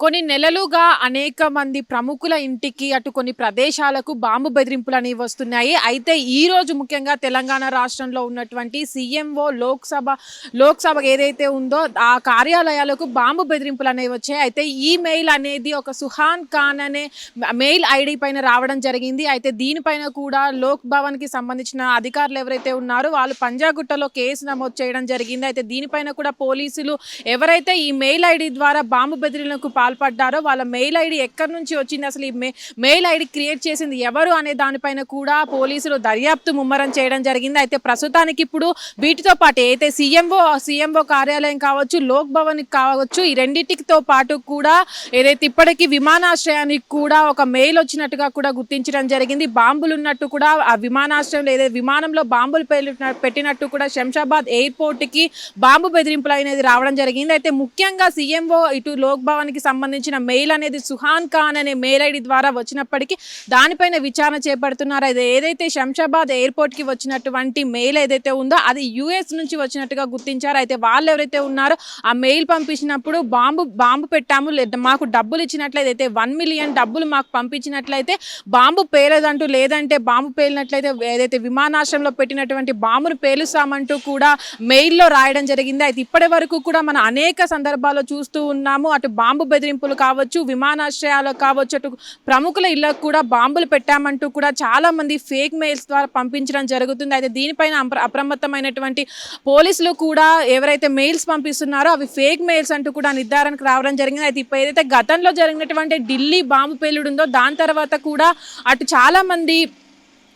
కొన్ని నెలలుగా అనేక మంది ప్రముఖుల ఇంటికి అటు కొన్ని ప్రదేశాలకు బాంబు బెదిరింపులు అనేవి వస్తున్నాయి. అయితే ఈ రోజు ముఖ్యంగా తెలంగాణ రాష్ట్రంలో ఉన్నటువంటి సీఎంఓ లోక్సభ లోక్సభ ఏదైతే ఉందో ఆ కార్యాలయాలకు బాంబు బెదిరింపులు అనేవి వచ్చాయి. అయితే ఈ మెయిల్ అనేది ఒక సుహాన్ ఖాన్ అనే మెయిల్ ఐడి పైన రావడం జరిగింది. అయితే దీనిపైన కూడా లోక్ భవన్కి సంబంధించిన అధికారులు ఎవరైతే ఉన్నారో వాళ్ళు పంజాగుట్టలో కేసు నమోదు చేయడం జరిగింది. అయితే దీనిపైన కూడా పోలీసులు ఎవరైతే ఈ మెయిల్ ఐడి ద్వారా బాంబు బెదిరింపులకు పాల్పడ్డారో వాళ్ళ మెయిల్ ఐడి ఎక్కడి నుంచి వచ్చింది అసలు ఈ మెయిల్ ఐడి క్రియేట్ చేసింది ఎవరు అనే దానిపైన కూడా పోలీసులు దర్యాప్తు ముమ్మరం చేయడం జరిగింది. అయితే ప్రస్తుతానికి ఇప్పుడు వీటితో పాటు అయితే సీఎంఓ సీఎంఓ కార్యాలయం కావచ్చు లోక్ భవన్ కావచ్చు ఈ రెండింటితో పాటు కూడా ఏదైతే ఇప్పటికీ విమానాశ్రయానికి కూడా ఒక మెయిల్ వచ్చినట్టుగా కూడా గుర్తించడం జరిగింది. బాంబులు ఉన్నట్టు కూడా ఆ విమానాశ్రయంలో ఏదైతే విమానంలో బాంబులు పెట్టినట్టు కూడా శంషాబాద్ ఎయిర్పోర్ట్కి బాంబు బెదిరింపులు అనేది రావడం జరిగింది. అయితే ముఖ్యంగా సీఎంఓ ఇటు లోక్ భవన్కి సంబంధించిన మెయిల్ అనేది సుహాన్ ఖాన్ అనే మెయిల్ ఐడి ద్వారా వచ్చినప్పటికీ దానిపైన విచారణ చేపడుతున్నారు. అది ఏదైతే శంషాబాద్ ఎయిర్పోర్ట్కి వచ్చినటువంటి మెయిల్ ఏదైతే ఉందో అది యుఎస్ నుంచి వచ్చినట్టుగా గుర్తించారు. అయితే వాళ్ళు ఎవరైతే ఉన్నారో ఆ మెయిల్ పంపించినప్పుడు బాంబు బాంబు పెట్టాము. లేదా మాకు డబ్బులు ఇచ్చినట్లయితే వన్ మిలియన్ డబ్బులు మాకు పంపించినట్లయితే బాంబు పేలదంటూ లేదంటే బాంబు పేలినట్లయితే ఏదైతే విమానాశ్రయంలో పెట్టినటువంటి బాంబును పేలుస్తామంటూ కూడా మెయిల్లో రాయడం జరిగింది. అయితే ఇప్పటి వరకు కూడా మనం అనేక సందర్భాల్లో చూస్తూ ఉన్నాము. అటు బాంబు బెదిరింపులు కావచ్చు విమానాశ్రయాలకు కావచ్చు అటు ప్రముఖుల ఇళ్ళకు కూడా బాంబులు పెట్టామంటూ కూడా చాలా మంది ఫేక్ మెయిల్స్ ద్వారా పంపించడం జరుగుతుంది. అయితే దీనిపైన అప్ర- అప్రమత్తమైనటువంటి పోలీసులు కూడా ఎవరైతే మెయిల్స్ పంపిస్తున్నారో అవి ఫేక్ మెయిల్స్ అంటూ కూడా నిర్ధారణకు రావడం జరిగింది. అయితే ఇప్పుడు ఏదైతే గతంలో జరిగినటువంటి ఢిల్లీ బాంబు పేలుడు ఉందో దాని తర్వాత కూడా అటు చాలా మంది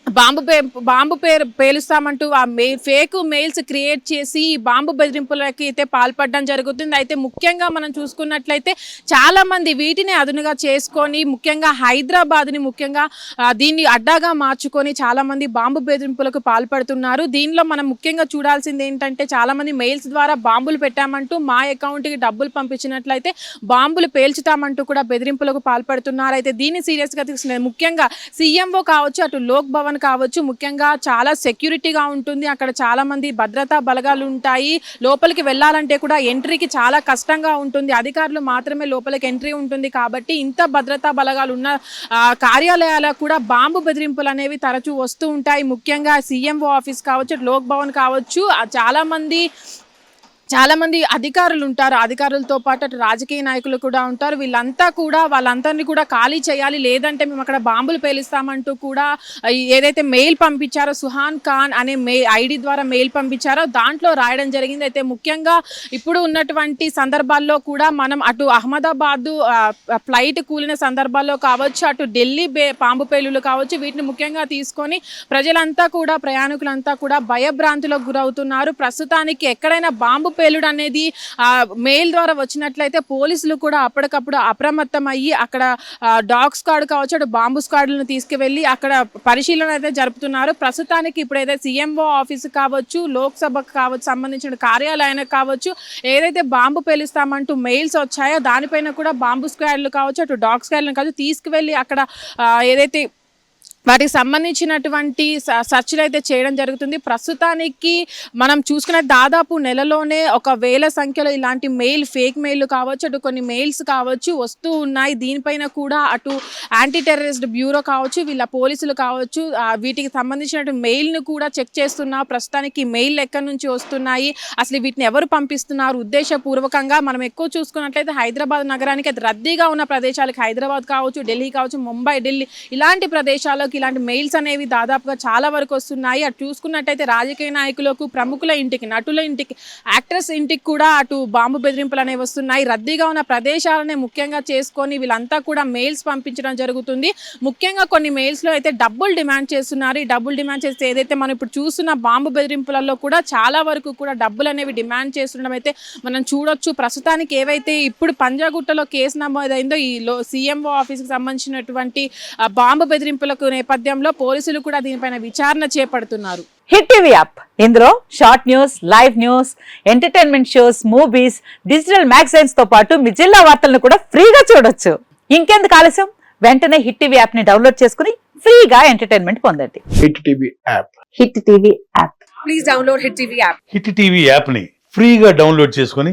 బాంబు పే బాంబు పేరు పేలుస్తామంటూ ఆ మే ఫేక్ మెయిల్స్ క్రియేట్ చేసి ఈ బాంబు బెదిరింపులకి అయితే పాల్పడడం జరుగుతుంది. అయితే ముఖ్యంగా మనం చూసుకున్నట్లయితే చాలామంది వీటిని అదునుగా చేసుకొని ముఖ్యంగా హైదరాబాద్ని ముఖ్యంగా దీన్ని అడ్డాగా మార్చుకొని చాలామంది బాంబు బెదిరింపులకు పాల్పడుతున్నారు. దీనిలో మనం ముఖ్యంగా చూడాల్సింది ఏంటంటే చాలామంది మెయిల్స్ ద్వారా బాంబులు పెట్టామంటూ మా అకౌంట్కి డబ్బులు పంపించినట్లయితే బాంబులు పేల్చుతామంటూ కూడా బెదిరింపులకు పాల్పడుతున్నారు. అయితే దీన్ని సీరియస్గా తీసుకున్నారు ముఖ్యంగా సీఎంఓ కావచ్చు అటు లోక్ భవన్ కావచ్చు ముఖ్యంగా చాలా సెక్యూరిటీగా ఉంటుంది. అక్కడ చాలా మంది భద్రతా బలగాలు ఉంటాయి. లోపలికి వెళ్ళాలంటే కూడా ఎంట్రీకి చాలా కష్టంగా ఉంటుంది. అధికారులు మాత్రమే లోపలికి ఎంట్రీ ఉంటుంది కాబట్టి ఇంత భద్రతా బలగాలు ఉన్న కార్యాలయాలకు కూడా బాంబు బెదిరింపులు అనేవి తరచూ వస్తూ ఉంటాయి. ముఖ్యంగా సీఎంఓ ఆఫీస్ కావచ్చు లోక్ భవన్ కావచ్చు. చాలామంది చాలా మంది అధికారులు ఉంటారు అధికారులతో పాటు అటు రాజకీయ నాయకులు కూడా ఉంటారు. వీళ్ళంతా కూడా వాళ్ళందరినీ కూడా ఖాళీ చేయాలి. లేదంటే మేము అక్కడ బాంబులు పేలుస్తామంటూ కూడా ఏదైతే మెయిల్ పంపించారో సుహాన్ ఖాన్ అనే మే ఐడి ద్వారా మెయిల్ పంపించారో దాంట్లో రాయడం జరిగింది. అయితే ముఖ్యంగా ఇప్పుడు ఉన్నటువంటి సందర్భాల్లో కూడా మనం అటు అహ్మదాబాదు ఫ్లైట్ కూలిన సందర్భాల్లో కావచ్చు అటు ఢిల్లీ బే పాంబు పేలులు కావచ్చు వీటిని ముఖ్యంగా తీసుకొని ప్రజలంతా కూడా ప్రయాణికులంతా కూడా భయభ్రాంతులకు గురవుతున్నారు. ప్రస్తుతానికి ఎక్కడైనా బాంబు పేలుడు అనేది మెయిల్ ద్వారా వచ్చినట్లయితే పోలీసులు కూడా అప్పటికప్పుడు అప్రమత్తం అయ్యి అక్కడ డాగ్ స్క్వాడ్ కావచ్చు అటు బాంబు స్క్వాడ్లను తీసుకువెళ్ళి అక్కడ పరిశీలన అయితే జరుపుతున్నారు. ప్రస్తుతానికి ఇప్పుడైతే సీఎంఓ ఆఫీస్ కావచ్చు లోక్సభకు కావచ్చు సంబంధించిన కార్యాలయానికి కావచ్చు ఏదైతే బాంబు పేలుస్తామంటూ మెయిల్స్ వచ్చాయో దానిపైన కూడా బాంబు స్క్వాడ్లు కావచ్చు అటు డాగ్ స్క్వాడ్లను కావచ్చు తీసుకువెళ్ళి అక్కడ ఏదైతే వాటికి సంబంధించినటువంటి స- సెర్చ్లు అయితే చేయడం జరుగుతుంది. ప్రస్తుతానికి మనం చూసుకున్న దాదాపు నెలలోనే ఒక వేల సంఖ్యలో ఇలాంటి మెయిల్ ఫేక్ మెయిల్ కావచ్చు అటు కొన్ని మెయిల్స్ కావచ్చు వస్తూ ఉన్నాయి. దీనిపైన కూడా అటు యాంటీ టెర్రరిస్ట్ బ్యూరో కావచ్చు వీళ్ళ పోలీసులు కావచ్చు వీటికి సంబంధించిన మెయిల్ను కూడా చెక్ చేస్తున్నా. ప్రస్తుతానికి మెయిల్ ఎక్కడి నుంచి వస్తున్నాయి అసలు వీటిని ఎవరు పంపిస్తున్నారు? ఉద్దేశపూర్వకంగా మనం ఎక్కువ చూసుకున్నట్లయితే హైదరాబాద్ నగరానికి అది రద్దీగా ఉన్న ప్రదేశాలకు హైదరాబాద్ కావచ్చు ఢిల్లీ కావచ్చు ముంబై ఢిల్లీ ఇలాంటి ప్రదేశాలకు ఇలాంటి మెయిల్స్ అనేవి దాదాపుగా చాలా వరకు వస్తున్నాయి. అటు చూసుకున్నట్టయితే రాజకీయ నాయకులకు ప్రముఖుల ఇంటికి నటుల ఇంటికి యాక్ట్రెస్ ఇంటికి కూడా అటు బాంబు బెదిరింపులు అనేవి వస్తున్నాయి. రద్దీగా ఉన్న ప్రదేశాలనే ముఖ్యంగా చేసుకొని వీళ్ళంతా కూడా మెయిల్స్ పంపించడం జరుగుతుంది. ముఖ్యంగా కొన్ని మెయిల్స్లో అయితే డబ్బులు డిమాండ్ చేస్తున్నారు. ఈ డబ్బులు డిమాండ్ చేస్తే ఏదైతే మనం ఇప్పుడు చూస్తున్న బాంబు బెదిరింపులలో కూడా చాలా వరకు కూడా డబ్బులు అనేవి డిమాండ్ చేస్తుండడం అయితే మనం చూడొచ్చు. ప్రస్తుతానికి ఏవైతే ఇప్పుడు పంజాగుట్టలో కేసు నమోదైందో ఈ లో సీఎంఓ ఆఫీస్కి సంబంధించినటువంటి బాంబు బెదిరింపులకు నేపథ్యంలో పోలీసులు కూడా దీనిపైన విచారణ చేపడుతున్నారు. Hit TV app. ఇందులో short news live news entertainment shows movies digital మ్యాగజైన్స్తో పాటు మీ జిల్లా వార్తలను కూడా ఫ్రీగా చూడొచ్చు. ఇంకెందుకు ఆలస్యం? వెంటనే హిట్ టీవీ యాప్ని డౌన్లోడ్ చేసుకుని ఫ్రీగా ఎంటర్టైన్మెంట్ పొందండి. Hit TV app. Hit TV app. Please download Hit TV app. Hit TV యాప్ని ఫ్రీగా డౌన్లోడ్ చేసుకొని